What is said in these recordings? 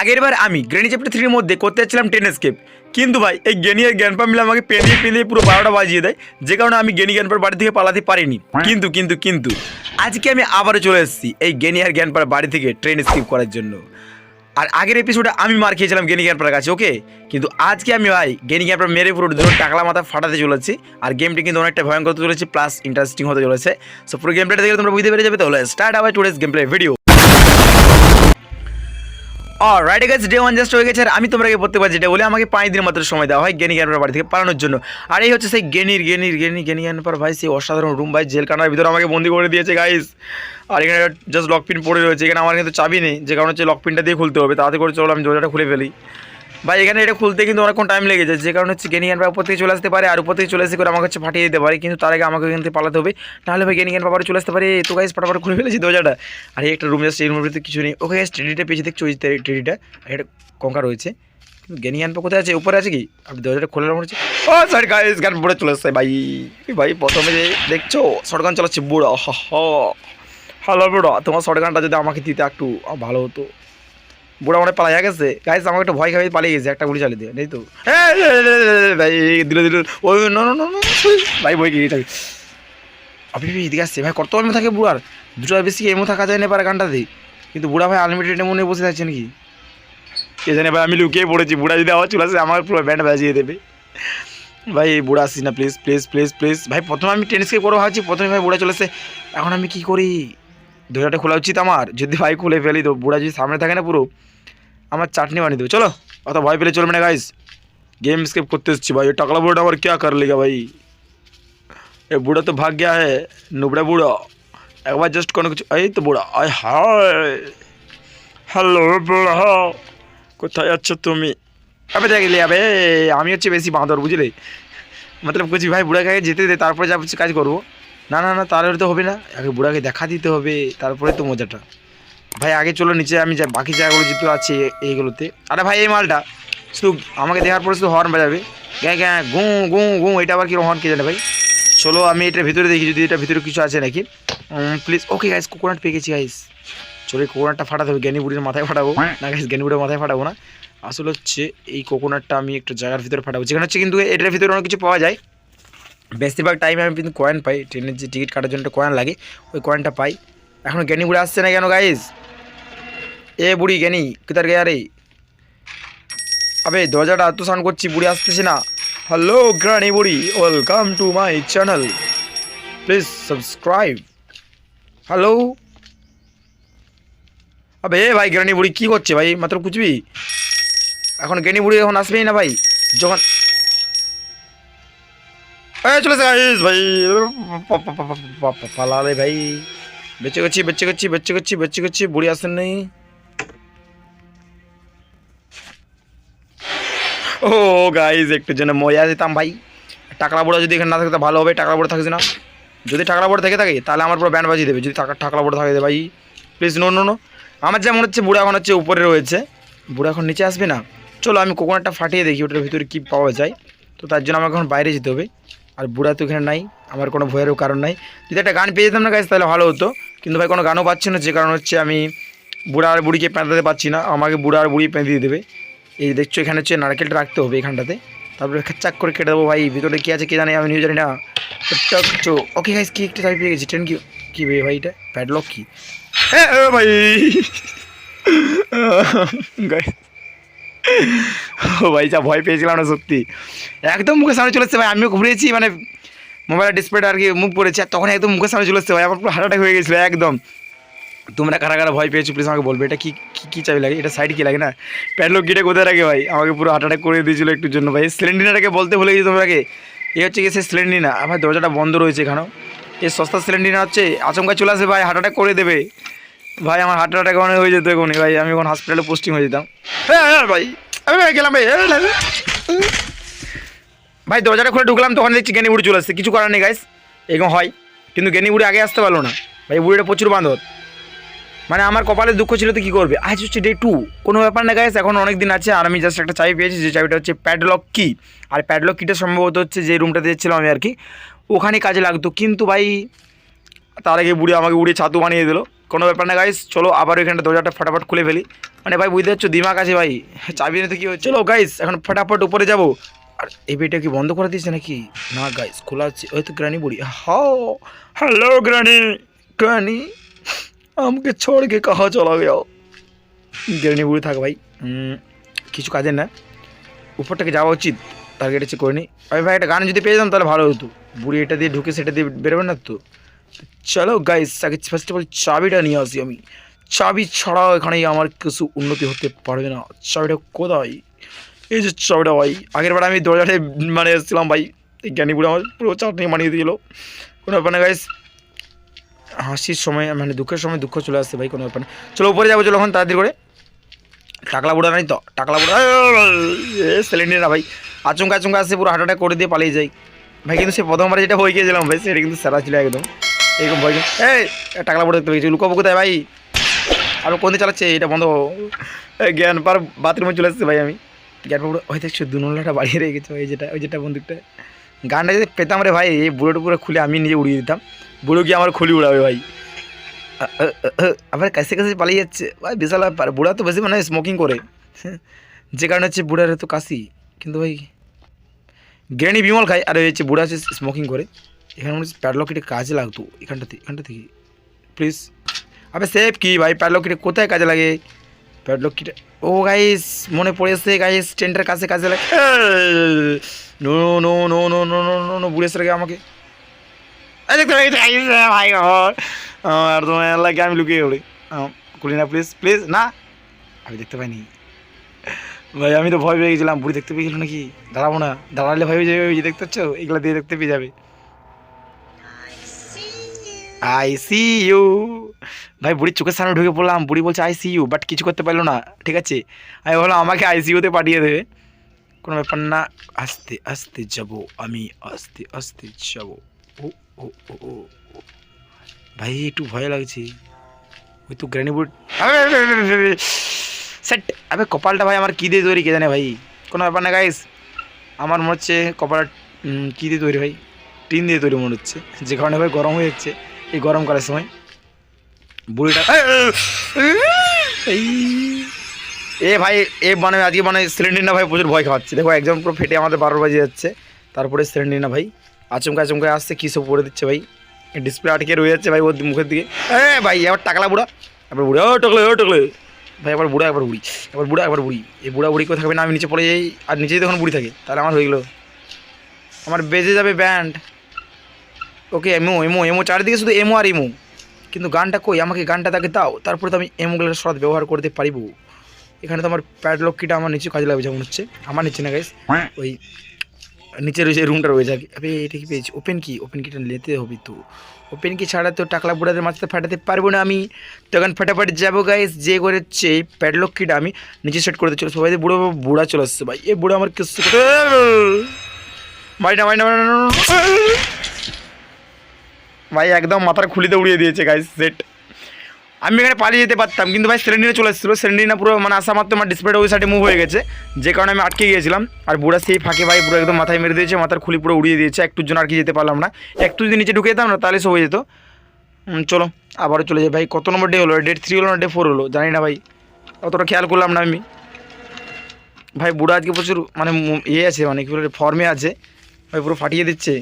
আগের বার আমি গ্রেনি চ্যাপ্টার থ্রির মধ্যে করতে যাচ্ছিলাম টেন স্কেপ কিন্তু ভাই, এই গেনি আর মিলে আমাকে পেঁদিয়ে পেঁদিয়ে পুরো বারোটা বাজিয়ে দেয়। যে কারণে আমি গেনি জ্ঞানপার বাড়ি থেকে পালাতে পারিনি। কিন্তু কিন্তু কিন্তু, আজকে আমি আবারও চলে এসেছি এই গেনি আর বাড়ি থেকে ট্রেন স্কিপ করার জন্য। আর আগের এপিসোডে আমি মার খেয়েছিলাম গেনি জ্ঞানপার কাছে ওকে কিন্তু আজকে আমি ভাই গেনি জ্ঞানপার মেরে পুরো দুটো টাকলা মাথা ফাটাতে চলেছি। আর গেমটি কিন্তু অনেকটা ভয়ঙ্কর চলেছে প্লাস ইন্টারেস্টিং হতে চলেছে। সো পুরো গেম প্লেটা দেখে তোমরা বুঝতে পেরে যাবে। তাহলে স্টার্ট আবার today's game play video right গেছে ডে ওয়ান জাস্ট হয়ে গেছে আর আমি তোমাকে পড়তে পারছি, যেটা বলে আমাকে পাঁচ দিন মাত্র সময় দেওয়া হয় গেনি জ্ঞানপার বাড়ি থেকে পালানোর জন্য। আর এই হচ্ছে সেই গেনির গেনির, গেনি গেনি জ্ঞানপার ভাই, সেই অসাধারণ রুম ভাই, জেলখানার ভিতরে আমাকে বন্দি করে দিয়েছে গাইস আর এখানে জাস্ট লকপিন পড়ে রয়েছে, এখানে আমার কিন্তু চাবি নেই, যে কারণ হচ্ছে লকপিনটা দিয়ে খুলতে হবে তাতে করে চলো, আমি দরজাটা খুলে ফেলি। ভাই, এখানে এটা খুলতে কিন্তু অনেকক্ষণ টাইম লেগে যায়। যে কারণে হচ্ছে গেনি জ্ঞানপার উপর থেকে চলে আসতে পারে, আর উপর থেকে চলে এসে করে আমাকে হচ্ছে ফাটিয়ে দিতে পারে। কিন্তু তার আগে আমাকে থেকে পালাতে হবে। নাহলে ভাই গেনি জ্ঞান বাবার চলে আসতে পারে। তো গাইস ফটাফট খুলে ফেলেছি দরজাটা। আর একটা রুম যাচ্ছে এই রুমের ভিতরে কিছু নেই। ওকে গাইস টেডিটা পেয়েছি, দেখছ ওই টেডিটা একটা কঙ্কা রয়েছে। জ্ঞানী জ্ঞান কোথায় আছে? উপরে আছে কি? আপনি দরজাটা খুলে মনে হচ্ছে। ও স্যার গাইস গান পড়ে চলে আসছে ভাই। ভাই, প্রথমে যে দেখছ শর্টগান চালাচ্ছে বুড়ো। হ হ। হ্যালো বুড়ো, তোমার শর্টগানটা যদি আমাকে দিতে একটু ভালো হতো। বুড়া মনে পালাই গেছে। গাইস আমাকে একটা ভয় খাই পালিয়ে গেছে, একটা গুলি চালিয়ে দিয়ে নেই তো। ভাই দিল দিল ওই ভাই, বই গিয়ে থাকি। আপনি এদিকে আসছে ভাই কত এমন থাকে বুড়ার। দুটো বেশি এমন থাকা যায় না পারে গানটাতে। কিন্তু বুড়া ভাই আনলিমিটেড এমন বসে থাকছে নাকি? কে জানে ভাই, আমি লুকিয়ে পড়েছি। বুড়া যদি আবার চলে আসে আমার পুরো ব্যান্ড বাজিয়ে দেবে। ভাই, বুড়া আসিস না প্লিজ প্লিজ প্লিজ প্লিজ ভাই, প্রথমে আমি টেনিসকে করে ভাবছি। প্রথমে ভাই বুড়া চলে এসে এখন আমি কি করি? দরজাটা খোলা উচিত আমার। যদি ভাই খুলে ফেলি তো বুড়া যদি সামনে থাকে না পুরো। আমার চাটনি বানিয়ে দেবে, চলো। অত ভয় পেলে চলবে না গাইস গেম স্কেপ করতে এসেছি ভাই। ওই টাকলা বুড়োটা আবার কেয়া কর লেগা ভাই? এ বুড়ো তো ভাগ গিয়া হ্যাঁ নুবড়া বুড়ো। একবার জাস্ট কোনো কিছু এই তো বুড়ো আই হায়। হ্যালো বুড়ো। কোথায় আছো তুমি? আবে দেখলে আবে, আমি হচ্ছে বেশি বাঁদর, বুঝলি? মতলব বলছি ভাই, বুড়াকে যেতে দে, তারপরে যা কাজ করব। না না না তাহলে তো হবে না। আগে বুড়াকে দেখা দিতে হবে, তারপরে তো মজাটা। ভাই, আগে চলো, নিচে আমি যা, বাকি জায়গাগুলো যেহেতু আছে এইগুলোতে। আরে ভাই, এই মালটা, শুধু আমাকে দেখার পরে শুধু হর্ন বাজাবে। গ্যাঁ গ্যাঁ, গু গু গু, এটা আবার কীরকম হর্ন কে জানে ভাই? চলো, আমি এটার ভিতরে দেখি, যদি এটার ভিতরে কিছু আছে নাকি। প্লিজ ওকে গাইস কোকোনাট পেয়ে গেছি গাইস চলো, এই কোকোনাটটা ফাটাতে হবে, জ্ঞানী বুড়ির মাথায় ফাটাবো। না গাইস জ্ঞানী বুড়ির মাথায় ফাটাবো না। আসলে হচ্ছে, এই কোকোনাটটা আমি একটা জায়গার ভিতরে ফাটাবো। যেখানে হচ্ছে কিন্তু এটার ভিতরে অনেক কিছু পাওয়া যায়। বেশিরভাগ টাইমে আমি কিন্তু কয়েন পাই। ট্রেনের যে টিকিট কাটার জন্য একটা কয়েন লাগে, ওই কয়েনটা পাই। এখন জ্ঞানী বুড়ি আসছে না কেন গাইস এ বুড়ি জ্ঞানী কোথার গে আরে আবে, দরজাটা এত সাউন্ড করছি, বুড়ি আসতেছে না। হ্যালো গ্রানি বুড়ি welcome to my channel please subscribe hello আবে, এ ভাই গ্রানি বুড়ি, কী করছে ভাই? মাত্র কুচবি এখন জ্ঞানী বুড়ি এখন আসবেই না ভাই? যখন চলে ভাই। পালালে ভাই। বেঁচে গেছি বেঁচে গেছি বেঁচে গেছি বেঁচে গেছি বুড়ি আসেন নেই। ও গাইজ একটু জন্য মজা যেতাম ভাই। টাকলা বড়া যদি এখানে না থাকে ভালো হবে টাকলা বড়া থাকিস না। যদি টাকলা বড়া থেকে থাকে, তাহলে আমার পুরো ব্যান্ড বাজিয়ে দেবে। যদি টাকা টাকলা বড়া থাকে ভাই প্লিজ নো নো নো আমার যা মনে হচ্ছে, বুড়া এখন হচ্ছে উপরে রয়েছে। বুড়া এখন নিচে আসবে না। চলো আমি কোকোনাটটা ফাটিয়ে দেখি, ওটার ভিতরে কী পাওয়া যায়। তো তার জন্য আমাকে এখন বাইরে যেতে হবে। আর বুড়া তো এখানে নাই আমার কোনো ভয়েরও কারণ নাই। যদি একটা গান পেয়ে যেতাম না গাছ তাহলে ভালো হতো। কিন্তু ভাই কোনো গানও পাচ্ছি না যে কারণ হচ্ছে আমি বুড়া আর বুড়িকে পেঁদাতে পারছি না আমাকে বুড়া আর বুড়ি পেঁদিয়ে দেবে। এই দেখছ এখানে হচ্ছে নারকেলটা রাখতে হবে এখানটাতে। তারপরে চাক করে কেটে দেবো ভাই ভিতরে কী আছে কে জানি আমি নিয়ে জানি না। চো ওকে গাইস কি একটা টাইপ পেয়ে গেছি ট্রেন কি কী ভাই এটা? প্যাডলক কি? এ, ভাই। Guys, ও ভাই, যা ভয় পেয়েছিলাম না সত্যি। একদম মুখের সামনে চলে এসছে ভাই, আমিও ঘুরেছি মানে মোবাইলের ডিসপ্লেটা আর কি মুখ পড়েছে, আর তখন একদম মুখের সামনে চলে এসছে ভাই, আমার পুরো হার্ট হয়ে গেছিল একদম। তোমরা কারা কারা ভয় পেয়েছ প্লিজ আমাকে বলবে, এটা কি কি, কী চাবি লাগে, এটা সাইড কি লাগে না? প্যাডলক গিটে কোথায় রাখে ভাই? আমাকে পুরো হার্ট করে দিয়েছিলো একটু জন্য ভাই। সিলিন্ডিনাটাকে বলতে ভুলে গেছি তোমাকে, এ হচ্ছে কি সে সিলিন্ডিনা আমার দরজাটা বন্ধ রয়েছে এখানেও। এই সস্তা সিলিন্ডিনা হচ্ছে, আচমকা চলে আসবে ভাই হার্ট করে দেবে। ভাই, আমার হার্ট অ্যাটাক মানে হয়ে যেত এখনই, ভাই। আমি এখন হসপিটালে পোস্টিং হয়ে যেতাম। হ্যাঁ ভাই। আমি ভাই গেলাম, ভাই। ভাই, দরজাটা খুলে ঢুকলাম তখন দেখছি জ্ঞানী বুড়ি চলে আসছে। কিছু করার নেই গাইস এরকম হয়। কিন্তু জ্ঞানী বুড়ি আগে আসতে পারল না। ভাই বুড়িটা প্রচুর বাঁধর। মানে আমার কপালে দুঃখ ছিল তো কী করবে? আজ হচ্ছে ডে টু কোনো ব্যাপার না গাইস এখন অনেক দিন আছে আর আমি জাস্ট একটা চাবি পেয়েছি, যে চাবিটা হচ্ছে প্যাডলক কি আর প্যাডলক কিটা সম্ভবত হচ্ছে যে রুমটাতে যাচ্ছিলাম আমি আর কি। ওখানে কাজে লাগতো। কিন্তু ভাই, তার আগে বুড়ি আমাকে উড়ে ছাতু বানিয়ে দিল। কোনো ব্যাপার না গাইস চলো আবার ওইখানটা দরজাটা ফটাফট খুলে ফেলি। মানে ভাই, বুঝতে পারছ? দিমাগ আছে ভাই। চাবি নিতে কি হচ্ছে? চলো গাইস এখন ফটাফট উপরে যাব। আর এই বেটা কি বন্ধ করে দিয়েছে নাকি? না গাইস খোলা আছে। ওই তো গ্রানি বুড়ি। হাও হ্যালো, গ্রানি। গ্রানি, আমাকে ছোড় কে কাহা চলা গেও গ্রানি বুড়ি, থাক ভাই। কিছু কাজের না। উপরটাকে যাওয়া উচিত। টার্গেট হচ্ছে করে নি। আমি ভাই, একটা গান যদি পেয়ে যেতাম, তাহলে ভালো হতো। বুড়ি এটা দিয়ে ঢুকে সেটা দিয়ে বেরোবে না তো? চলো গাইস আগে ফার্স্ট অফ অল চাবিটা নিয়ে আসি আমি। চাবি ছাড়াও এখানে আমার কিছু উন্নতি হতে পারবে না। চাবিটা কোথায়? এই যে চাবিটা ভাই, আগের বার আমি দরজাটায় মানে এসেছিলাম ভাই, এই জ্ঞানী বুড়ো আমার পুরো চাটনি মানিয়ে দিল। কোনো ব্যাপার না গাইস হাসির সময় মানে দুঃখের সময় দুঃখ চলে আসছে ভাই, কোনো ব্যাপার না। চলো উপরে যাব, চলো এখন তাড়াতাড়ি করে। টাকলা বুড়া নাই তো, টাকলা বুড়া সিলিন্ডার না ভাই। আচমকা আচমকা আসছে পুরো হার্ট করে দিয়ে পালিয়ে যাই ভাই, কিন্তু সে প্রথমবার যেটা হয়ে গিয়েছিলাম ভাই, সেটা কিন্তু সেরা ছিল একদম। এরকম ভয় এই টাকলা বুড়া দেখতে পেয়েছি। লুকাবো কোথায় ভাই? আর কোন দিকে চালাচ্ছে? এটা বন্ধ। জ্ঞান পার বাথরুমে চলে এসেছি ভাই আমি। জ্ঞান পার ওই দেখছ দুনোলাটা বাড়িয়ে রেখেছে ওই যেটা ওই যেটা বন্দুকটা। গানটা যদি পেতাম রে ভাই, এই বুড়োটা পুরো খুলে আমি নিজে উড়িয়ে দিতাম। বুড়ো গিয়ে আমার খুলি উড়াবে ভাই। আবার কাছে কাছে পালিয়ে যাচ্ছে। ভাই, বিশাল ব্যাপার। বুড়া তো বেশি মানে স্মোকিং করে। যে কারণে হচ্ছে বুড়ার তো কাশি। কিন্তু ভাই, গ্রেনি বিমল খায়। আর হচ্ছে বুড়া হচ্ছে স্মোকিং করে। এখানে মনে হচ্ছে প্যাডলকিটে কাজে লাগতো, এখানটা থেকে এখানটা থেকে। প্লিজ আবে সেফ কি ভাই? প্যাডলকিটে কোথায় কাজে লাগে? প্যাডলকিটে ও গাইস মনে পড়েছে গাইস টেন্টের কাছে কাজে লাগে। No no no no no no no no বুড়ে সেরে আমাকে। ভাই আর তোমার লাগে আমি লুকিয়ে পড়ি। খুলি না প্লিজ প্লিজ না। আমি দেখতে পাইনি। ভাই, আমি তো ভয় পেয়ে গেছিলাম, বুড়ি দেখতে পেয়ে গেল নাকি? দাঁড়াবো না। দাঁড়ালে ওই যে দেখতে পাচ্ছ? এগুলো দিয়ে দেখতে পেয়ে যাবে। আই সি ইউ ভাই বুড়ির চোখের সামনে ঢুকে পড়লাম। বুড়ি বলছে আই সি ইউ বাট কিছু করতে পারল না। ঠিক আছে? আমি বললাম আমাকে আইসিইউতে পাঠিয়ে দেবে। কোনো ব্যাপার না। আস্তে আস্তে যাব আমি। আস্তে আস্তে যাব। ও ও ও ও। ভাই একটু ভয় লাগছে। ওই তো গ্র্যানি বুট সেট। আবে কপালটা ভাই আমার কী দিয়ে তৈরি কে জানে ভাই? কোনো ব্যাপার না গাইস আমার মনে হচ্ছে কপাল উম, কী দিয়ে তৈরি ভাই? টিন দিয়ে তৈরি মনে হচ্ছে। যে কারণে ভাই গরম হয়ে যাচ্ছে। এই গরমকালের সময়। বুড়িটা এ ভাই, এ মানে আজকে মানে সিলিন্ডার না ভাই প্রচুর ভয় খাওয়াচ্ছে। দেখো একজন পুরো ফেটে আমাদের বারো বাজে যাচ্ছে। তারপরে সিলিন্ডার না ভাই আচমকা আচমকা আসছে, কী সব করে দিচ্ছে ভাই। ডিসপ্লে আটকে রয়ে যাচ্ছে ভাই ওর মুখের দিকে। এ ভাই, এবার টাকলা বুড়া। এবার বুড়া, ও টকলে ও টকলে। ভাই, এবার বুড়া একবার বুড়ি। এবার বুড়া একবার বুড়ি। এই বুড়া বুড়ি কেউ থাকবে না, আমি নিচে পড়ে যাই। আর নিচেই তখন বুড়ি থাকে। তাহলে আমার হয়ে গেলো। আমার বেজে যাবে ব্যান্ড ওকে এমো এমো এমো চারিদিকে শুধু এমো আর এমো কিন্তু গানটা কই? আমাকে গানটা তাকে দাও, তারপরে তো আমি এমোগুলোর সৎ ব্যবহার করতে পারিব। এখানে তো আমার প্যাডলক কিটা আমার নিচে কাজে লাগবে যেমন হচ্ছে। আমার নিচে না গাইস ওই নিচের রয়েছে রুমটা রয়েছে আবে, এটা কি পেয়েছি? ওপেন কি ওপেন কিটা নিতে হবে তো। ওপেন কি ছাড়া তো টাকলা বুড়াদের মাঝে ফাটাতে পারব না আমি। তখন ফাটাফাট যাব গাইস যে করেছে প্যাডলক কিটা আমি নিচে সেট করতে চলে সবাই বুড়ো বুড়া চলে আসছে ভাই। এ বুড়ো আমার কিছু ভাই না না। ভাই, একদম মাথার খুলিতে উড়িয়ে দিয়েছে গাইস সেট আমি এখানে পালিয়ে যেতে পারতাম, কিন্তু ভাই, সিলিন্ডারে চলে এসেছিল। সিলিন্ডার পুরো মানে আসা মাত্র আমার ডিসপ্লেটা ওই সাইডে মুভ হয়ে গেছে। যে কারণে আমি আটকে গিয়েছিলাম। আর বুড়া সেই ফাঁকে ভাই, পুরো একদম মাথায় মেরে দিয়েছে, মাথার খুলি পুরো উড়িয়ে দিয়েছে। একটুর জন্য আর কি যেতে পারলাম না। একটু যদি নিচে ঢুকে যেতাম না, তাহলে সব হয়ে যেত। চলো, আবারও চলে যাই। ভাই, কত নম্বর ডে হলো? ডেট থ্রি হলো না ডে ফোর হলো? জানি না ভাই। অতটা খেয়াল করলাম না আমি। ভাই, বুড়া আজকে প্রচুর মানে ইয়ে আছে মানে কি বলে ফর্মে আছে। ভাই, পুরো ফাটিয়ে দিচ্ছে।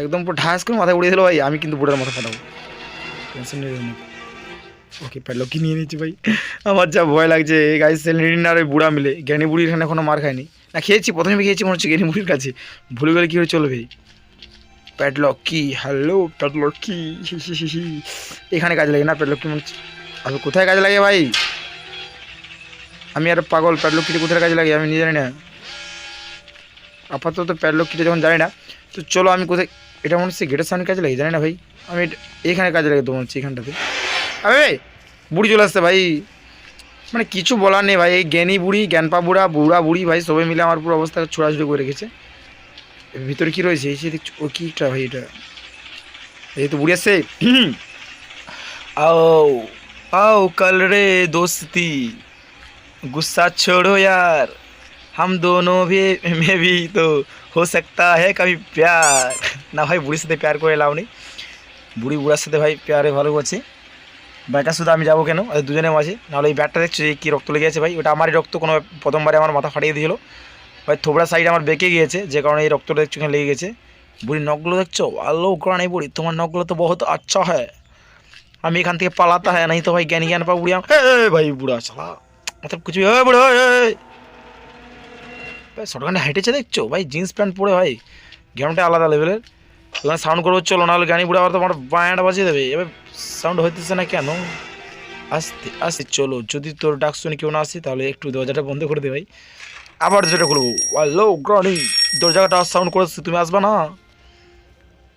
একদম পুরো ঢাস করে মাথায় উড়িয়ে দিল ভাই আমি কিন্তু বুড়ার মাথা ফাটাবো। টেনশন নেই ওকে প্যালো কি নিয়ে নিচ্ছি ভাই। আমার যা ভয় লাগছে এই গাছ সেলিন আর ওই বুড়া মিলে। জ্ঞানী বুড়ির এখানে এখনও মার খায়নি। না খেয়েছি প্রথমে খেয়েছি মনে হচ্ছে জ্ঞানী বুড়ির কাছে। ভুলে গেলে কী হয়ে চলবে? প্যাডলক কি? হ্যালো প্যাডলক কি। এখানে কাজে লাগে না প্যাডলক কি মনে হচ্ছে? আর কোথায় কাজে লাগে ভাই? আমি আর পাগল প্যাডলক কিটা কোথায় কাজে লাগে আমি নিজে জানি না। আপাতত প্যাডলক কিটা যখন জানি না তো চলো আমি কোথায় এটা মনে হচ্ছে গেটের সামনে কাজে লাগে জানি না ভাই আমি এটা- এখানে কাজে লাগে তো মনে হচ্ছে এখানটাতে আরে বুড়ি চলে আসছে ভাই মানে কিছু বলার নেই ভাই এই জ্ঞানী বুড়ি জ্ঞানপা বুড়া বুড়া বুড়ি ভাই সবাই মিলে আমার পুরো অবস্থা ছোড়াছুড়ি করে রেখেছে এর ভিতরে কি রয়েছে এই যে দেখছো ও কিটা ভাই এটা এই তো বুড়ি আসছে হুম। आओ आओ कल रे दोस्ती गुस्सा छोड़ो यार हम दोनों भी में भी तो हो सकता है कभी प्यार না ভাই বুড়ির সাথে প্যার করে লাভ নেই বুড়ি বুড়ার সাথে ভাই প্যারে ভালো আছে ব্যাটা শুধু আমি যাবো কেন ওদের দুজনের মাঝে নাহলে এই ব্যাটটা দেখছো যে কী রক্ত লেগে আছে ভাই ওটা আমারই রক্ত কোনো প্রথমবারে আমার মাথা ফাটিয়ে দিয়েছিল ভাই থোবড়া সাইড আমার বেঁকে গিয়েছে যে কারণে এই রক্তটা দেখছো এখানে লেগে গেছে বুড়ি নখগুলো দেখছো আলো গ্রানি বুড়ি তোমার নখগুলো তো বহুত আচ্ছা হয় আমি এখান থেকে পালাতা হয় नहीं तो भाई ज्ञानी ज्ञान पा बुढ़िया ए भाई बुढ़ा साला मतलब कुछ भी ए बुढ़ा ए ভাই শর্টগানে হেঁটেছে দেখছ? ভাই, জিন্স প্যান্ট পরে, ভাই গেমটা আলাদা লেভেলের। ওখানে সাউন্ড করব, চলো, নাহলে গানি বুড়া আবার তোমার বায়াটা বাজিয়ে দেবে। এবার সাউন্ড হইতেছে না কেন? আসতে আসতে চলো, যদি তোর ডাক শুনে কেউ না আসে, তাহলে একটু দরজাটা বন্ধ করে দে, ভাই। আবার যেটা করব হ্যালো গ্রনি দরজাটা সাউন্ড করেছে, তুমি আসবা না?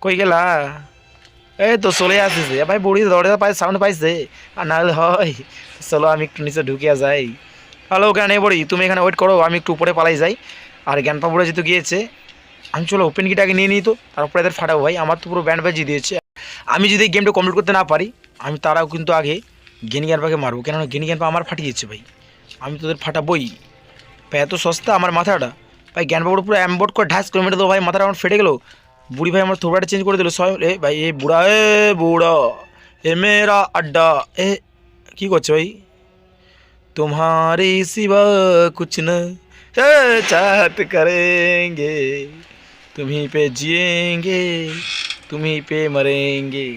কই গেলা? এই তো চলে আসিস ভাই, বুড়ি দরজা পাই সাউন্ড পাইছে। আর নাহলে হয়, চলো, আমি একটু নিচে ঢুকিয়া যাই। হ্যালো, জ্ঞান এই বড়ি তুমি এখানে ওয়েট করো, আমি একটু উপরে পালাই যাই। আর জ্ঞান পাপুরে যেহেতু গিয়েছে, আমি চলো ওপেন গিটাকে নিয়ে নিই তো, তারপরে এদের ফাটাবো ভাই। আমার তো পুরো ব্যান্ড বাজিয়ে দিয়েছে। আমি যদি গেমটা কমপ্লিট করতে না পারি, আমি তারাও কিন্তু আগে গেনি জ্ঞানপাকে মারবো। কেননা গেনি জ্ঞানপা আমার ফাটিয়েছে ভাই। আমি তোদের ফাটাবই। ভাই, এত সস্তা আমার মাথাটা। ভাই জ্ঞানপাপুর পুরো অ্যাম্বোর্ড করে ঢাস করে মেরে দেবো ভাই। মাথাটা আমার ফেটে গেলো। বুড়ি ভাই, আমার থোবড়াটা চেঞ্জ করে দিল। সবাই এ ভাই, এ বুড়া এ বুড়া, এ মেরা আড্ডা, এ কী করছে ভাই? तुम्हारे सिवा कुछ न है, चाहत करेंगे तुम्ही पे जिएंगे তুমি পে মরেঙ্গে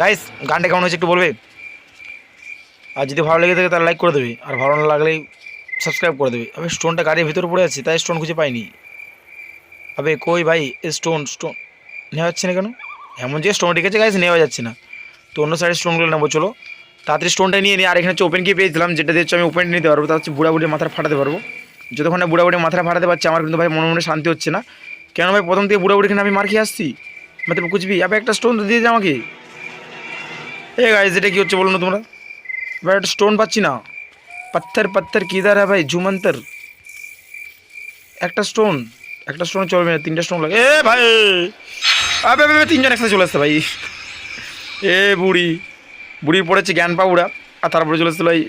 গাইস গানটা কেমন হচ্ছে একটু বলবে আর যদি ভালো লেগে থাকে তাহলে লাইক করে দেবে আর ভালো না লাগলে সাবস্ক্রাইব করে দেবে আমি স্টোনটা গাড়ির ভিতরে পড়ে আছে তাই স্টোন খুঁজে পাইনি আবে কই ভাই স্টোন স্টোন নেওয়া যাচ্ছে না কেন এমন যে স্টোন রেখেছে গাইস নেওয়া যাচ্ছে না তো অন্য সাইডে স্টোনগুলো নেবো চলো তাড়াতাড়ি স্টোনটা নিয়ে নিই আর এখানে হচ্ছে ওপেন কি পেয়েছিলাম যেটা দিয়ে আমি ওপেন নিতে পারব তার হচ্ছে বুড়া বুড়ি মাথা ফাটাতে পারব। যতক্ষণ না বুড়া বুড়ি মাথা ফাটাতে পারছি আমার কিন্তু ভাই মনে মনে শান্তি হচ্ছে না। কেন ভাই প্রথম থেকে বুড়া বুড়িখানে আমি মার খেয়ে আসছি। মানে কুচবি আবে একটা স্টোন তো দিয়ে আমাকে। এ গাইজ এটা কী হচ্ছে বলো না তোমরা? ভাই একটা স্টোন পাচ্ছি না। পাথর পাথর কিদার হ্যাঁ ভাই ঝুমন্তর। একটা স্টোন একটা স্টোন চলবে না তিনটা স্টোন লাগে। এ ভাই! আবে, তিনজন একসাথে চলে আসছে ভাই। এ বুড়ি। বুড়ির পড়েছে জ্ঞান পাউড়া আর তারপরে চলে এসেছিল এই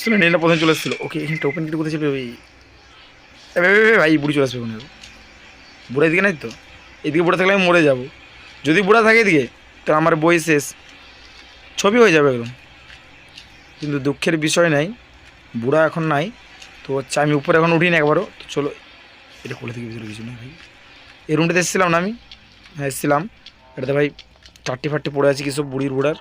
সিলিন্ডারটা প্রথমে চলে এসেছিল। ওকে এখানটা ওপেন গেট কোথায় ছিল? ওই ভাই, বুড়ি চলে আসবে ওখানে। বুড়া এদিকে নাই তো? এদিকে বুড়া থাকলে আমি মরে যাব। যদি বুড়া থাকে এদিকে তো আমার বই শেষ। ছবি হয়ে যাবে একদম। কিন্তু দুঃখের বিষয় নাই। বুড়া এখন নাই। তো হচ্ছে আমি উপরে এখন উঠিনি একবারও। তো চলো এটা কোলে থেকে ভিতরে কিছু না ভাই। এই রুমটাতে এসেছিলাম না আমি? হ্যাঁ এসেছিলাম। এটাতে ভাই চারটি ফাটটি পড়ে আছে কিছু বুড়ির বুড়ার।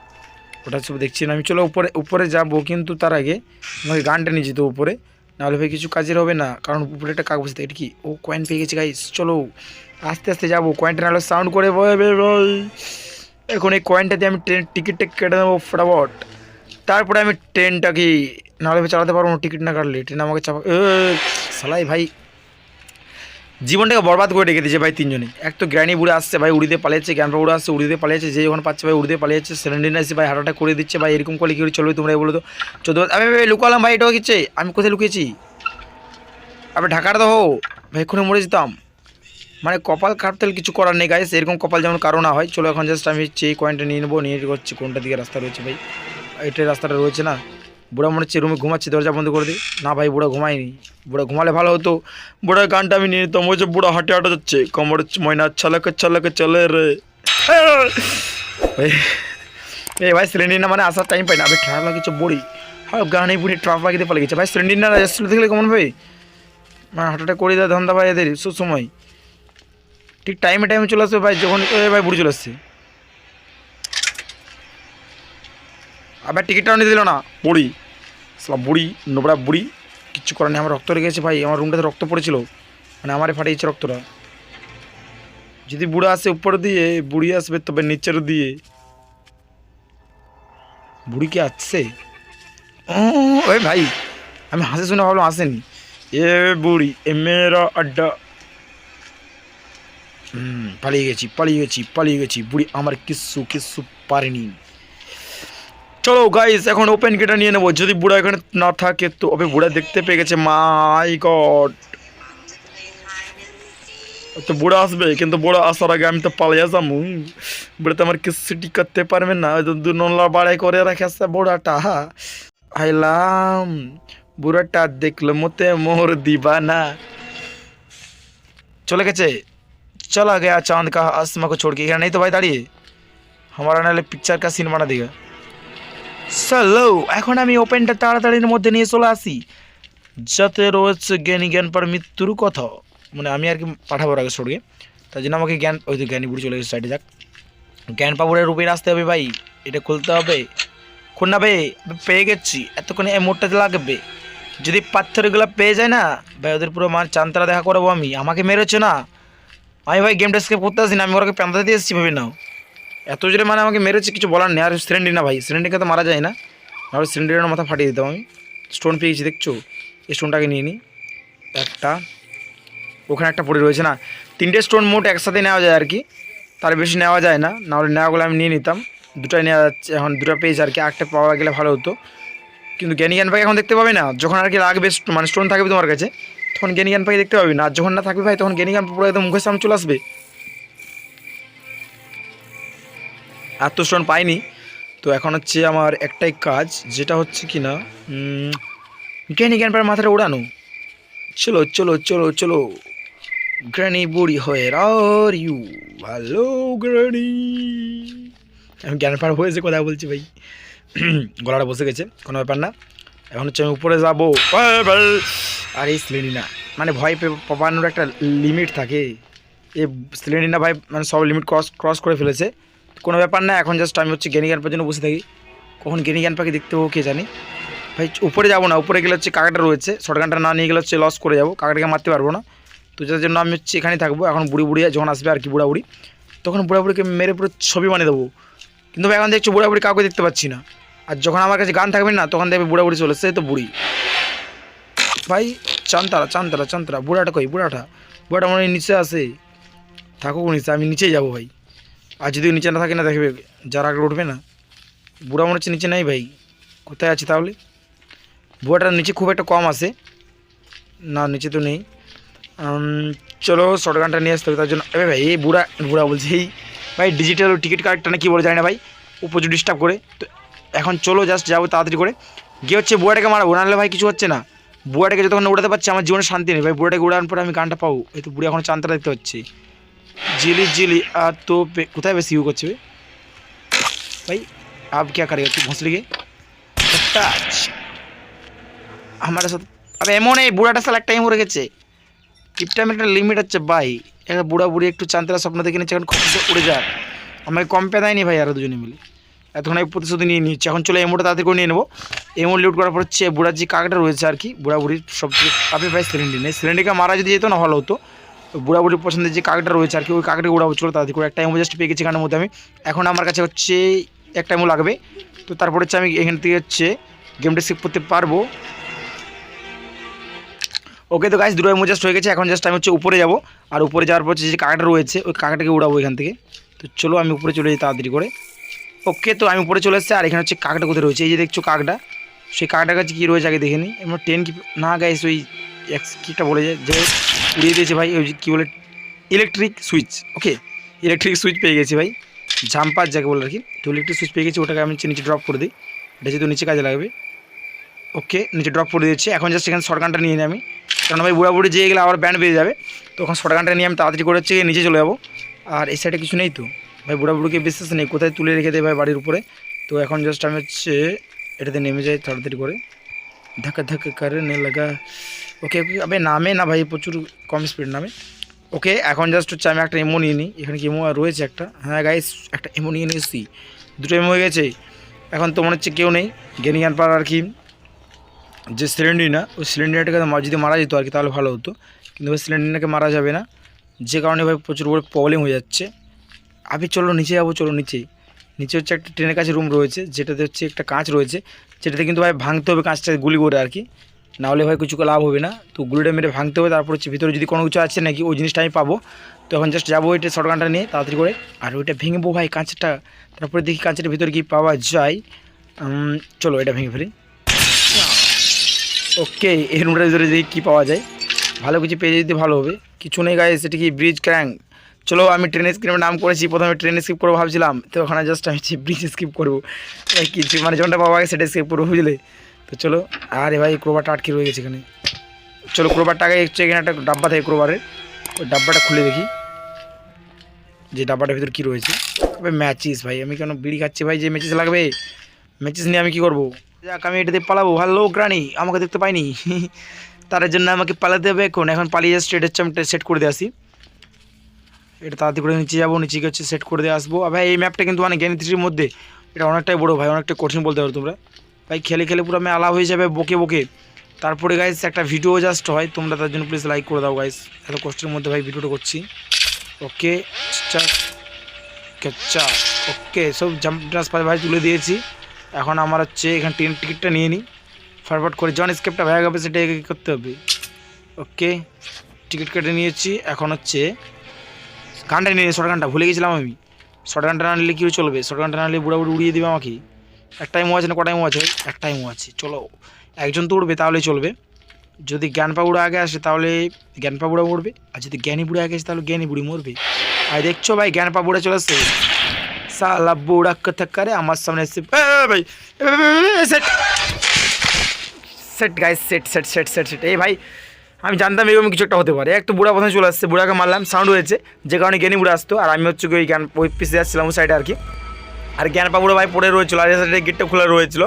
ওটা সব দেখছি না। আমি চলো উপরে উপরে যাব, কিন্তু তার আগে আমাকে গানটা নিয়ে যেত উপরে। নাহলে ভাই কিছু কাজের হবে না, কারণ উপরে একটা কাগজ থাকে এটা কি? ও কয়েন পেয়ে গেছে গাইস চলো। আস্তে আস্তে যাব কয়েনটা নাহলে সাউন্ড করে এখন এই কয়েনটা দিয়ে আমি ট্রেন টিকিটটা কেটে দেবো ফটাফট। তারপরে আমি ট্রেনটা কি নাহলে চালাতে পারব না টিকিট না কাটলে ট্রেন আমাকে চাপা সালাই ভাই। জীবনটাকে বরবাদ করে রেখে দিয়েছে ভাই তিনজনে এক তো গ্র্যানি বুড়ে আসছে ভাই, উড়িতে পালিয়েছে জ্ঞানপা উড়ে আসছে, উড়িতে পালিয়েছে, যে যখন পাচ্ছে ভাই উড়িতে পালিয়েছে, সিলিন্ডার এসে ভাই হাঁটাটা করে দিচ্ছে ভাই, এরকম করলে কী চলবে তোমরা বলো তো। চোদ্দ আমি ভাই, লুকালাম ভাই, এটাও কিচ্ছে আমি কোথায় লুকিয়েছি? আবার ঢাকার তো হো ভাই, এক্ষুনি মরে যেতাম। মানে কপাল কাটতে কিছু করার নেই গাইস এরকম কপাল যেমন কারও না হয়। চলো, এখন জাস্ট আমি এই কয়েনটা নিয়ে নেব, নিয়ে করছি কোনটা দিকে রাস্তা রয়েছে ভাই। এটাই রাস্তাটা রয়েছে না। বুড়া মনে হচ্ছে রুমে ঘুমাচ্ছে, দরজা বন্ধ করে দিই না ভাই, বুড়া ঘুমায়নি। বুড়া ঘুমালে ভালো হতো। বুড়ার গানটা আমি নিয়ে নিতাম যে বুড়া হাঁটে হাঁটা যাচ্ছে। কোমর ময়না, ছলাকে ছলাকে, চলে রে। এই ভাই, সিলিন্ডার না মানে আসার টাইম পাই না। আমি ঠান্ডা লাগছে বড়ি হ্যাঁ গান বুড়ি ট্রাফ লাগিয়ে পালিয়ে গেছে। ভাই, সিলিন্ডার না রাজস্থান দেখলে কেমন ভাই? মানে হাঁটাটা করে দেয় ধান্দা ভাই এদের সময় ঠিক টাইমে টাইমে চলে আসবে ভাই, যখন এ ভাই বুড়ি চলে আসছে। আবার টিকিটটাও নিয়ে দিল না, বুড়ি। সালা বুড়ি নোবড়া বুড়ি, কিচ্ছু করার নেই, আমার রক্ত লেগেছে ভাই, আমার রুমটাতে রক্ত পড়েছিল মানে আমারে ফাটিয়েছে রক্তটা। যদি বুড়া আসে উপর দিয়ে, বুড়ি আসবে তবে নিচের দিয়ে। বুড়ি কি আসছে? ওই ভাই, আমি হাসি শুনে ভাবলাম আসেনি। এ বুড়ি, এ মেরা আড্ডা। হুম পালিয়ে গেছি পালিয়ে গেছি পালিয়ে গেছি। বুড়ি, আমার কিচ্ছু কিচ্ছু পারেনি। চলো গাইস এখন ওপেন গেটটা নিয়ে নেবো যদি বুড়া এখানে না থাকে তো অবে বুড়া দেখতে পেয়ে গেছে মাই গড তো বুড়া আসবে কিন্তু বুড়া আসার আগে আমি তো পালিয়ে যাবো বুড়া তো আমার কিচ্ছু ঠিক করতে পারবে না ওই তো দু নল্লা বাড়াই করে রেখেছে বুড়াটা আইলাম বুড়াটা দেখলো মতে মোর দিবানা চলে গেছে चला गया चांद का आसमां को छोड़ के यहाँ नहीं तो भाई दाड़िए हमारा नाले पिक्चर का सीन बना देगा চলো এখন আমি ওপেনটা তাড়াতাড়ির মধ্যে নিয়ে চলে আসি। যাতে রয়েছে জ্ঞানী জ্ঞান পার মৃত্যুর কথা। মানে আমি আর কি পাঠাবো আগে সরগে তার জন্য আমাকে জ্ঞান, ওই তো জ্ঞানী বুড়ি চলে গেছে সাইডে যাক। জ্ঞান পাবুরের রূপে আসতে হবে ভাই। এটা খুলতে হবে। খুন না ভাই পেয়ে গেছি। এতক্ষণে এই মোটটাতে লাগবে। যদি পাথরগুলো পেয়ে যায় না, ভাই, ওদের পুরো মার চান্তারা দেখা করাবো আমি। আমাকে মেরেছে না? আমি ভাই গেমটা স্কেপ করতে আসি না আমি ওরাকে প্যান্তাতে দিয়ে এসেছি, ভেবে নাও। এত জোরে মানে আমাকে মেরেছে, কিছু বলার নেই। আর সিলিন্ডি না ভাই সিলিন্ডিকে তো মারা যায় না। আর সিলিন্ডারের মাথা ফাটিয়ে দিতাম আমি। স্টোন পেয়েছি, দেখছ? এই স্টোনটাকে নিয়ে নিই একটা। ওখানে একটা পড়ে রয়েছে না। তিনটে স্টোন মোট একসাথে নেওয়া যায় আর কি। তার বেশি নেওয়া যায় না। নাহলে নেওয়াগুলো আমি নিয়ে নিতাম। দুটাই নেওয়া যাচ্ছে, এখন দুটো পেয়েছি আর কি। একটা পাওয়া গেলে ভালো হতো। কিন্তু জ্ঞানী জ্ঞান পাখি এখন দেখতে পাবে না। যখন আর কি লাগবে মানে স্টোন থাকবে তোমার কাছে, তখন জ্ঞানী জ্ঞান পাখি দেখতে পাবি না। আর যখন না থাকবে ভাই, তখন জ্ঞানী জ্ঞান পুরো একদম মুখের সামনে চলে আসবে। তো পাইনি। তো এখন হচ্ছে আমার একটাই কাজ, যেটা হচ্ছে কি না জ্ঞান পাখির মাথাটা উড়ানো। চলো চলো চলো চলো। গ্রানি বুড়ি হয়ে আর ইউ হ্যালো গ্রানি আমি জ্ঞান পার হয়েছে কথা বলছি ভাই। গলাটা বসে গেছে, কোনো ব্যাপার না। এখন হচ্ছে আমি উপরে যাব। আর এই সিলিন্ডি মানে ভয় পে- পাওয়ানোর একটা লিমিট থাকে। এ সিলিন্ডি না ভাই মানে সব লিমিট ক্রস ক্রস করে ফেলেছে। কোনো ব্যাপার না, এখন জাস্ট আমি হচ্ছে জ্ঞান পাওয়ার জন্য বসে থাকি। কখন জ্ঞানী জ্ঞান পাখি দেখতে হব কে জানি। ভাই, উপরে যাব না, উপরে গেলে হচ্ছে কাকাটা রয়েছে, শর্টগানটা না নিয়ে গেলে হচ্ছে লস করে যাব, কাকাটাকে মারতে পারব না। তো যার জন্য আমি হচ্ছে এখানেই থাকব, এখন বুড়ি বুড়ি যখন আসবে আর কি বুড়া বুড়ি তখন বুড়া বুড়িকে মেরে পুরো ছবি বানিয়ে দেবো। কিন্তু ভাই, এখন দেখছ বুড়া বুড়ি কাউকে দেখতে পাচ্ছি না। আর যখন আমার কাছে গান থাকবে না, তখন দেখবে বুড়া বুড়ি চলে এই তো বুড়ি। ভাই, চান্তারা চান্তারা চান্তারা, বুড়াটা কই, বুড়াটা? বুড়াটা মনে হয় নিচে আসে থাকুক নিচে, আমি নিচেই যাব ভাই। আর যদি নিচে না থাকে না, দেখবে যারা আগে উঠবে না। বুড়া মনে হচ্ছে নিচে নেই ভাই। কোথায় আছে তাহলে? বুড়াটার নিচে খুব একটা কম আছে। না, নিচে তো নেই। চলো শর্ট গানটা নিয়ে আসতে হবে তার জন্য। এ ভাই, এই বুড়া বুড়া বলছি, এই ভাই ডিজিটাল টিকিট কার্ডটা না কী বলে জানি না ভাই। ও প্রচুর ডিস্টার্ব করে। তো এখন চলো জাস্ট যাব তাড়াতাড়ি করে। গিয়ে হচ্ছে বুড়াটাকে মারাবো নাহলে ভাই কিছু হচ্ছে না। বুয়াটাকে যতক্ষণ উড়াতে পারছি, আমার জীবনে শান্তি নেই। ভাই, বুড়াটাকে উড়ানোর পরে আমি গানটা পাবো। এই তো বুড়ি এখন চান্তারা দেখতে পাচ্ছি। জিলি জিলি আর তো পে- কোথায় বেশি ইউ করছে বে? ভাই আব क्या करेगा तू भोसड़ी के টাচ আমার সাথে আবে এমন এই বুড়াটা সালা টাইম হয়ে গেছে টিপ টাইম একটা লিমিট আছে ভাই একটা বুড়া বুড়ি একটু চান্তারা স্বপ্ন দেখে নিচ্ছে এখন খুব উড়ে যাক আমাকে কম পে দেয়নি ভাই আরও দুজনে মিলে এতক্ষণ আমি প্রতিশ্রুতি নিয়ে নিচ্ছি এখন চলো এমোটা তাড়াতাড়ি করে নিয়ে নেবো এমো লুট করার পর হচ্ছে বুড়ার যে কাকটা রয়েছে আর কি বুড়া বুড়ির সব থেকে আপনি ভাই সিলিন্ডি নেই সিলিন্ডিকে মারা যদি যেত না ভালো হতো বুড়া বুড়ির পছন্দের যে কাকটা রয়েছে আর কি, ওই কাকটা উড়াবো। চলো তাড়াতাড়ি করে। একটা জাস্ট পেয়ে গেছি এখানের মধ্যে আমি। এখন আমার কাছে হচ্ছে একটা এমো লাগবে। তো তারপর হচ্ছে আমি এখান থেকে হচ্ছে গেমটা সেভ করতে পারব। ওকে তো গাছ দুটো জাস্ট হয়ে গেছে। এখন জাস্ট আমি হচ্ছে উপরে যাব। আর উপরে যাওয়ার পর যে কাকাটা রয়েছে, ওই কাকাটাকে উড়াবো এখান থেকে। তো চলো আমি উপরে চলে যাই তাড়াতাড়ি করে। ওকে তো আমি উপরে চলে এসেছি। আর এখানে হচ্ছে কাকটা কোথায় রয়েছে? এই যে দেখছ কাকটা। সেই কাকটার কাছে কী রয়েছে আগে দেখে নিই। এমন টেন কি না গাইস ওই এক্স কিটা বলে যায়, যে উড়িয়ে দিয়েছে ভাই, ওই কী বলে electric switch okay electric switch পেয়ে গেছি ভাই জাম্পার যাকে বলে আর কি, তো ইলেকট্রিক সুইচ পেয়ে গেছি, ওটাকে আমি নিচে ড্রপ করে দিই, এটা যেহেতু নিচে কাজে লাগবে ওকে নিচে ড্রপ করে দিচ্ছি এখন জাস্ট এখানে শর্টগানটা নিয়ে নিই আমি কারণ ভাই বুড়া বুড়ি যেয়ে গেলে আবার ব্যান্ড বেরিয়ে যাবে তখন শর্টগানটা নিয়ে আমি তাড়াতাড়ি করে হচ্ছে নিচে চলে যাব, আর এই সাইডে কিছু নেই তো, ভাই বুড়া বুড়িকে বিশ্বাস নেই, কোথায় তুলে রেখে দেয় ভাই বাড়ির উপরে, তো এখন জাস্ট আমি হচ্ছে এটাতে নেমে যাই তাড়াতাড়ি করে, ধাক্কা ধাক্কা করে নে লাগা ওকে, আবে নামে না ভাই, প্রচুর কম স্পিড নামে। ওকে, এখন জাস্ট হচ্ছে আমি একটা এমো নিয়ে নিই। এখানে কি এমো রয়েছে একটা? হ্যাঁ গাইস একটা এমো নিয়ে নিয়েছি দুটো এমো হয়ে গেছে। এখন তো মনে হচ্ছে কেউ নেই। গেনিয়ান পাড়ার আর কি। যে সিলিন্ডার না, ওই সিলিন্ডারটাকে যদি মারা যেত আর কি, তাহলে ভালো হতো। কিন্তু ওই সিলিন্ডারকে মারা যাবে না। যে কারণে ভাই প্রচুর বড় প্রবলেম হয়ে যাচ্ছে। আমি চলো নিচে যাব, চলো নিচে। নিচে হচ্ছে একটা ট্রেনের কাছে রুম রয়েছে, যেটাতে হচ্ছে একটা কাঁচ রয়েছে। যেটাতে কিন্তু ভাই ভাঙতে হবে কাঁচটা গুলি করে আর কি। না হলে ভাই কিছু লাভ হবে না। তো গুলিটা মেরে ভাঙতে হবে, তারপর হচ্ছে ভিতরে যদি কোনো কিছু আছে নাকি ওই জিনিসটা আমি পাবো। তো এখন জাস্ট যাব ওইটা শর্টগানটা নিয়ে তাড়াতাড়ি করে। আর ওইটা ভেঙবো ভাই কাঁচটা। তারপরে দেখি কাঁচের ভিতরে কি পাওয়া যায়। চলো এটা ভেঙে ফেলি। ওকে, এই রুমটার ভিতরে দেখি কী পাওয়া যায়। ভালো কিছু পেয়ে যদি ভালো হবে। কিছু নেই গায়ে সেটা কি ব্রিজ ক্র্যাঙ্ক চলো আমি ট্রেন স্ক্রিপের নাম করেছি, প্রথমে ট্রেন স্কিপ করব ভাবছিলাম। তো ওখানে জাস্ট আমি ব্রিজ স্কিপ করব। কিছু মানে যেমনটা পাওয়া গেছে, সেটা স্কিপ করব, বুঝলে? তো চলো। আরে ভাই ক্রোবারটা আটকে রয়ে গেছে এখানে। চলো ক্রোবারটা আগে হচ্ছে এখানে একটা ডাব্বা থাকে ক্রোবারের ওই ডাব্বাটা খুলে দেখি। যে ডাব্বাটার ভিতর কী রয়েছে। তবে ম্যাচিস ভাই, আমি কেন বিড়ি খাচ্ছি ভাই? যে ম্যাচিস লাগবে ম্যাচেস নিয়ে আমি কি করব? যাক, আমি এটাতে পালাবো। হ্যালো গ্রানি, আমাকে দেখতে পাইনি। তার জন্য আমাকে পালাতে হবে এখন। এখন পালিয়ে জাস্ট এটা হচ্ছে আমি সেট করে দিয়ে আসি। এটা তাড়াতাড়ি করে নিচে যাব, নিচে গিয়ে হচ্ছে সেট করে দিয়ে আসব। ভাই, এই ম্যাপটা কিন্তু জ্ঞান থ্রির মধ্যে। এটা অনেকটাই বড়ো ভাই, অনেকটা কঠিন বলতে পারো তোমরা। ভাই খেলে খেলে পুরো আমি আলা হয়ে যাবে বকে বকে। তারপরে গাইস একটা ভিডিও জাস্ট হয়, তোমরা তার জন্য প্লিজ লাইক করে দাও গাইস এত কষ্টের মধ্যে ভাই ভিডিওটা করছি। ওকে কেচ্চা ওকে সব জাম্প ট্রান্সফার ভাই তুলে দিয়েছি। এখন আমার হচ্ছে এখানে ট্রেন টিকিটটা নিয়ে নিই ফটফট করে জন স্কেপটা হয়ে গেছে সেটা করতে হবে? ওকে টিকিট কেটে নিয়েছি। এখন হচ্ছে গানটা নিয়ে শর্ট গানটা। ভুলে গেছিলাম আমি। শর্ট না নিলে কী চলবে? শর্ট না নিলে বুড়া বুড়ি উড়িয়ে দেবে আমাকে। একটাই মো আছে না কটাই মো আছে? একটাই মো আছে। চলো, একজন তো উঠবে তাহলেই চলবে। যদি জ্ঞান আগে আসে, তাহলে জ্ঞান পাবুড়া মরবে। আর যদি জ্ঞানী বুড়ি আগে আসে, তাহলে জ্ঞানী বুড়ি মরবে। আর দেখছ ভাই জ্ঞান পাবুড়া চলে আসছে। সালা বুড়া কথা করে আমার সামনে এসে ভাই set. Set guys set set set set set. এই ভাই, আমি জানতাম এরকম কিছু একটা হতে পারে। এক তো বুড়া প্রথমে চলে আসছে, বুড়াকে মারলাম সাউন্ড হয়েছে। যে কারণে জ্ঞানী বুড়া আসতো। আর আমি হচ্ছে ওই জ্ঞান, ওই পিসে যাচ্ছিলাম, ওই সাইডে আর কি। আর জ্ঞান পাবুড়া ভাই পড়ে রয়েছিল, আর সাইডে গেটটা খোলা রয়েছিল।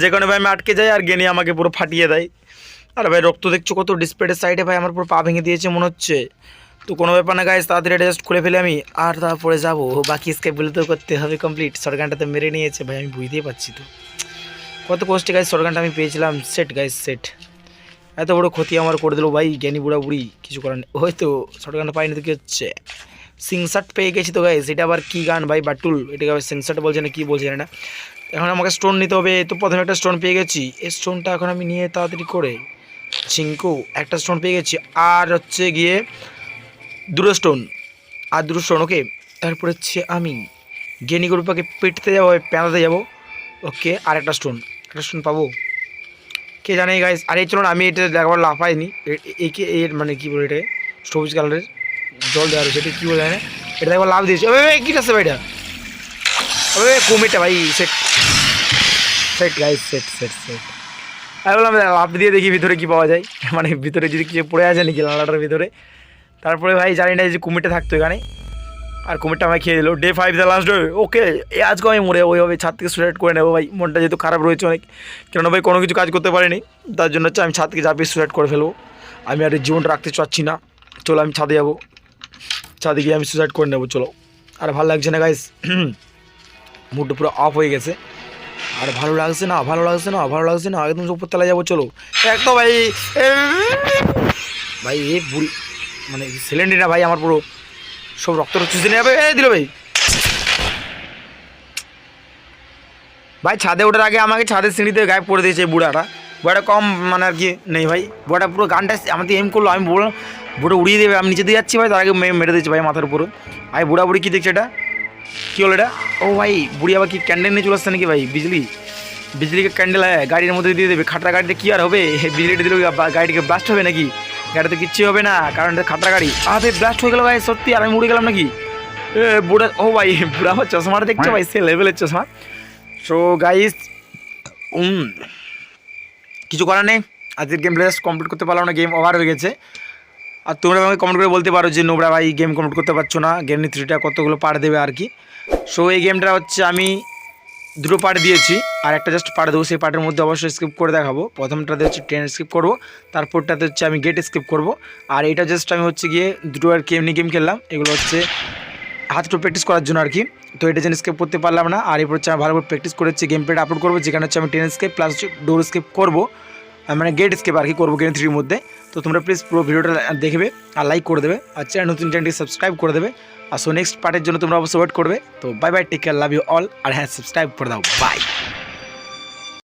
যে কারণে ভাই আমি আটকে যাই আর গেনি আমাকে পুরো ফাটিয়ে দেয়। আর ভাই রক্ত দেখছ কত ডিসপ্লেটের সাইডে ভাই, আমার পুরো পা ভেঙে দিয়েছে, মনে হচ্ছে। তো কোনো ব্যাপার না গাইজ তাড়াতাড়ি জাস্ট খুলে ফেলে আমি। আর তারপরে যাব। বাকি স্কেপগুলো তো করতে হবে কমপ্লিট সরকারটা তো মেরে নিয়েছে ভাই, আমি বুঝতেই পারছি তো। কত কষ্টে গাইজ সরকারটা আমি পেয়েছিলাম। সেট গাইজ সেট এত বড় ক্ষতি আমার করে দিল ভাই, জ্ঞানী বুড়া বুড়ি কিছু করার নেই। হয়তো সরকারটা পাইনি তো কী হচ্ছে? সিংসাট পেয়ে গেছি তো গাইজ এটা আবার কী গান? ভাই, বাটুল, এটাকে আবার সিংসাট বলছে না, কী বলছে না। এখন আমাকে স্টোন নিতে হবে, তো প্রথমে একটা স্টোন পেয়ে গেছি। এই স্টোনটা এখন আমি নিয়ে তাড়াতাড়ি করে চিঙ্কু একটা স্টোন পেয়ে গেছি। আর হচ্ছে গিয়ে দুটো স্টোন আর দুটো স্টোন ওকে তারপর হচ্ছে আমি গেনি গ্রুপাকে পেটতে যাব প্যাঁদাতে যাব ওকে আর একটা স্টোন একটা স্টোন পাবো। কে জানে গাইস আর এই চলুন আমি এটা একবার লাফাইনি। এ- এ- একে, এর মানে কী বলে এটা সবুজ কালারের জল দেওয়া রয়েছে এটা কী বলে এটা একবার লাভ দিয়েছে। ওই কী আছে ভাই এটা ওই কুমিরটা ভাই set set guys set set set আমি বললাম লাভ দিয়ে দেখি ভিতরে কি পাওয়া যায়। মানে ভিতরে যদি কিছু পড়ে আছে নাকি লালাটার ভিতরে। তারপরে ভাই, জানি না যে কুমিরটা থাকতো এখানে। আর কুমিরটা আমায় খেয়ে দিল। Day five the last day okay আজকে আমি মরে ওইভাবে ছাদ থেকে সুসাইড করে নেব ভাই। মনটা যেহেতু খারাপ রয়েছে অনেক। কেননা ভাই, কোনো কিছু কাজ করতে পারিনি। তার জন্য হচ্ছে আমি ছাদ থেকে চাপিয়ে সুসাইড করে ফেলব। আমি আর জীবনটা রাখতে চাচ্ছি না। চলো, আমি ছাদে যাব। ছাদে গিয়ে আমি সুসাইড করে নেব, চলো। আর ভালো লাগছে না গাইস মুডটা পুরো অফ হয়ে গেছে। আর ভালো লাগছে না, ভালো লাগছে না, ভালো লাগছে না, একদম উপর তলায় যাব, চলো। এক তো ভাই ভাই, এ বুড়ি মানে সিলিন্ডার না ভাই আমার পুরো সব রক্ত চুষে নিয়ে যাবে এ দিল ভাই। ভাই, ছাদে ওঠার আগে আমাকে ছাদের সিঁড়িতে গায়েব করে দিয়েছে বুড়াটা। বুড়াটা কম মানে আর কি নেই ভাই। বুড়াটা পুরো গানটা আমাকে এম করল আমি বললাম বুড়ো উড়িয়ে দেবে আমি নিচে দিয়ে যাচ্ছি ভাই তার আগে মেরে দিয়েছে ভাই মাথার উপর। ভাই বুড়া বুড়ি কী দেখছে এটা? কী হলো এটা? ও ভাই বুড়ি আবার কি ক্যান্ডেল নিয়ে চলে আসছে নাকি ভাই? বিজলি বিজলিকে ক্যান্ডেল হ্যাঁ গাড়ির মধ্যে দিয়ে দেবে। খাটরা গাড়িতে কী আর হবে? বিজলিটা দিলে গাড়িটিকে ব্লাস্ট হবে নাকি? গাড়িতে কিচ্ছু হবে না কারণ এটা খাটরা গাড়ি। আরে ব্লাস্ট হয়ে গেল ভাই সত্যি আর আমি উড়ে গেলাম নাকি? এ বুড়া ও ভাই বুড়া আমার চশমাটা দেখছ ভাই? সে লেভেলের চশমা। সো গাইস কিছু করার নেই। আজকের গেম জাস্ট কমপ্লিট করতে পারলাম না গেম ওভার হয়ে গেছে। আর তোমরা আমাকে কমেন্ট করে বলতে পারো যে, নোবরা ভাই গেম কমপ্লিট করতে পারছ না। গেম থ্রিটা কতগুলো পার্ট দেবে আর কি? সো এই গেমটা হচ্ছে আমি দুটো পার্ট দিয়েছি। আর একটা জাস্ট পার্ট দেবো, সেই পার্টের মধ্যে অবশ্যই স্কিপ করে দেখাবো। প্রথমটাতে হচ্ছে ট্রেন স্কিপ করব, তারপরটাতে হচ্ছে আমি গেট স্কিপ করব। আর এটা জাস্ট আমি হচ্ছে গিয়ে দুটো আর কি এমনি গেম খেললাম। এগুলো হচ্ছে হাতটা প্র্যাকটিস করার জন্য আর কি। তো এটা যেন স্কেপ করতে পারলাম না। আর এরপর হচ্ছে আমি ভালো করে প্র্যাকটিস করেছি গেম প্লেটা আপলোড করব, যেখানে হচ্ছে আমি ten escape plus door escape করব। মানে গেট স্কেপ আর কি করব গেম থ্রির মধ্যে। তো তোমরা প্লিজ পুরো ভিডিওটা দেখবে আর লাইক করে দেবে। আর চ্যানেল নতুন চ্যানেলটি সাবস্ক্রাইব করে দেবে। আর সো নেক্সট পার্টের জন্য তোমরা অবশ্যই ওয়েট করবে। তো bye bye take care love you all আর হ্যাঁ সাবস্ক্রাইব করে দাও। বাই